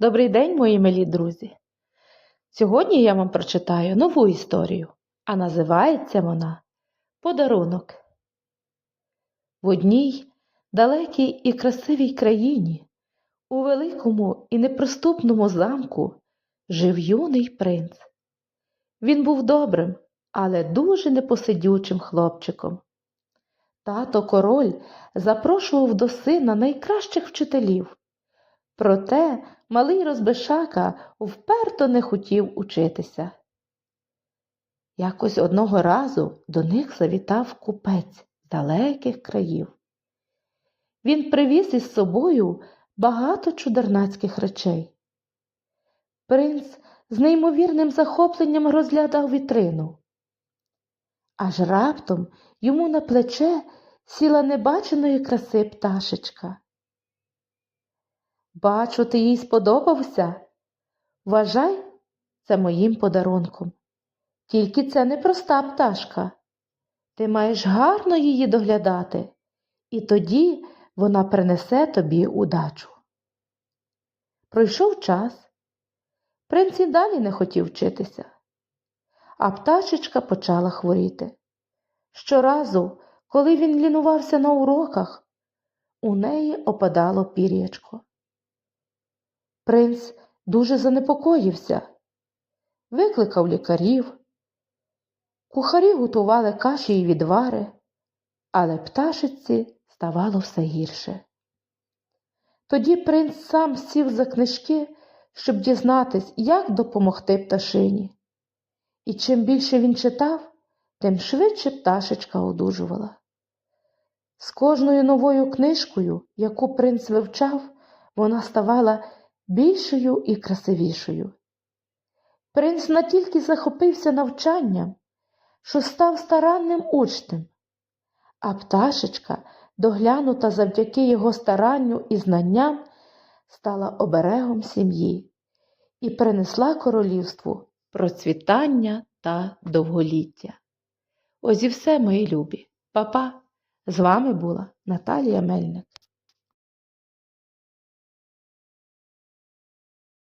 Добрий день, мої милі друзі! Сьогодні я вам прочитаю нову історію, а називається вона Подарунок. В одній далекій і красивій країні, у великому і неприступному замку, жив юний принц. Він був добрим, але дуже непосидючим хлопчиком. Тато король запрошував до сина найкращих вчителів. Проте малий розбишака вперто не хотів учитися. Якось одного разу до них завітав купець далеких країв. Він привіз із собою багато чудернацьких речей. Принц з неймовірним захопленням розглядав вітрину. Аж раптом йому на плече сіла небаченої краси пташечка. Бачу, ти їй сподобався. Вважай це моїм подарунком. Тільки це не проста пташка. Ти маєш гарно її доглядати, і тоді вона принесе тобі удачу. Пройшов час. Принц і далі не хотів вчитися, а пташечка почала хворіти. Щоразу, коли він лінувався на уроках, у неї опадало пір'ячко. Принц дуже занепокоївся, викликав лікарів. Кухарі готували каші й відвари, але пташиці ставало все гірше. Тоді принц сам сів за книжки, щоб дізнатись, як допомогти пташині. І чим більше він читав, тим швидше пташечка одужувала. З кожною новою книжкою, яку принц вивчав, вона ставала більшою і красивішою. Принц натільки захопився навчанням, що став старанним учнем, а пташечка, доглянута завдяки його старанню і знанням, стала оберегом сім'ї і принесла королівству процвітання та довголіття. Ось і все, мої любі. Па-па! З вами була Наталія Мельник.